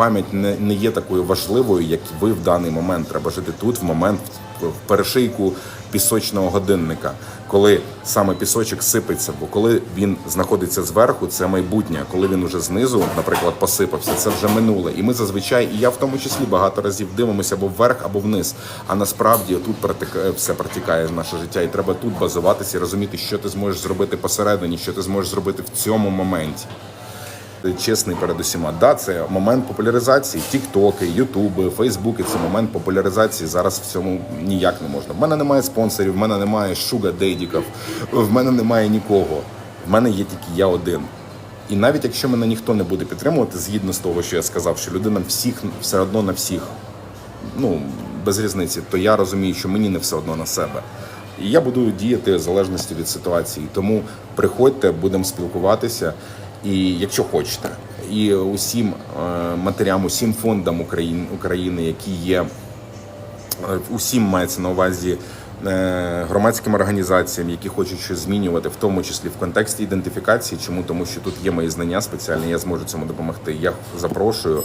пам'ять не, не є такою важливою, як ви в даний момент. Треба жити тут, в момент, в перешийку пісочного годинника, коли саме пісочок сипеться. Бо коли він знаходиться зверху, це майбутнє. Коли він уже знизу, наприклад, посипався, це вже минуле. І ми зазвичай, і я в тому числі багато разів дивимося або вверх, або вниз. А насправді тут протикає все протікає наше життя, і треба тут базуватися і розуміти, що ти зможеш зробити посередині, що ти зможеш зробити в цьому моменті. Чесний перед усіма. Да, це момент популяризації. Тіктоки, Ютуби, Фейсбуки це момент популяризації. Зараз в цьому ніяк не можна. В мене немає спонсорів, в мене немає шуга дейдіків, в мене немає нікого. В мене є тільки я один. І навіть якщо мене ніхто не буде підтримувати, згідно з того, що я сказав, що людина всіх все одно на всіх, ну без різниці, то я розумію, що мені не все одно на себе. І я буду діяти в залежності від ситуації. Тому приходьте, будемо спілкуватися. І якщо хочете, і усім е, матерям, усім фондам України, України, які є Е, усім мається на увазі е, громадським організаціям, які хочуть щось змінювати, в тому числі в контексті ідентифікації. Чому тому, що тут є мої знання спеціальні, я зможу цьому допомогти. Я запрошую.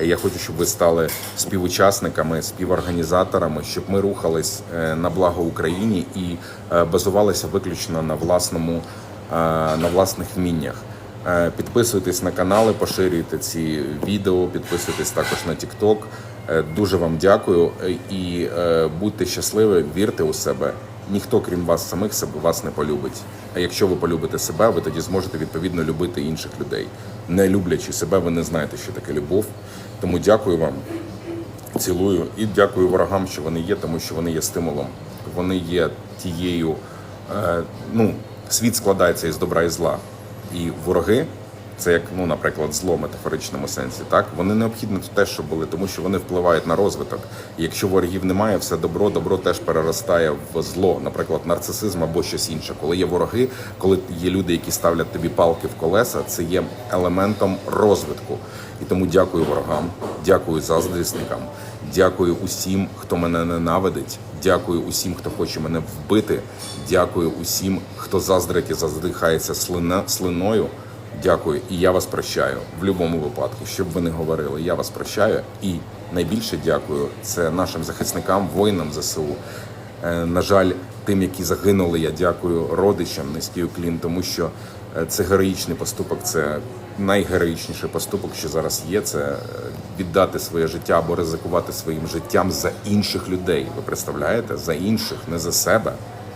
Я хочу, щоб ви стали співучасниками, співорганізаторами, щоб ми рухались на благо Україні і базувалися виключно на власному на власних вміннях. Е, Підписуйтесь на канали, поширюйте ці відео, підписуйтесь також на TikTok. Е, Дуже вам дякую Е, і будьте щасливі, вірте у себе. Ніхто, крім вас самих, себе вас не полюбить. А якщо ви полюбите себе, ви тоді зможете відповідно любити інших людей. Не люблячи себе, ви не знаєте, що таке любов. Тому дякую вам, цілую і дякую ворогам, що вони є, тому що вони є стимулом. Вони є тією. Ну, світ складається із добра і зла. І вороги це як, ну, наприклад, зло в метафоричному сенсі. Так вони необхідні те, що були, тому що вони впливають на розвиток. І якщо ворогів немає, все добро, добро теж переростає в зло, наприклад, нарцисизм або щось інше. Коли є вороги, коли є люди, які ставлять тобі палки в колеса, це є елементом розвитку. І тому дякую ворогам, дякую заздрісникам, дякую усім, хто мене ненавидить. Дякую усім, хто хоче мене вбити. Дякую усім, хто заздрить і заздихається слина, слиною. Дякую, і я вас прощаю в будь-якому випадку, щоб ви не говорили. Я вас прощаю і найбільше дякую це нашим захисникам, воїнам ЗСУ. Е, На жаль, тим, які загинули, я дякую родичам низький уклін, тому що е, це героїчний поступок, це найгероїчніший поступок, що зараз є. Це е, віддати своє життя або ризикувати своїм життям за інших людей. Ви представляєте? За інших, не за себе.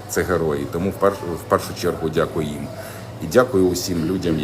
Це герої. Тому в першу в першу чергу дякую їм і дякую усім людям.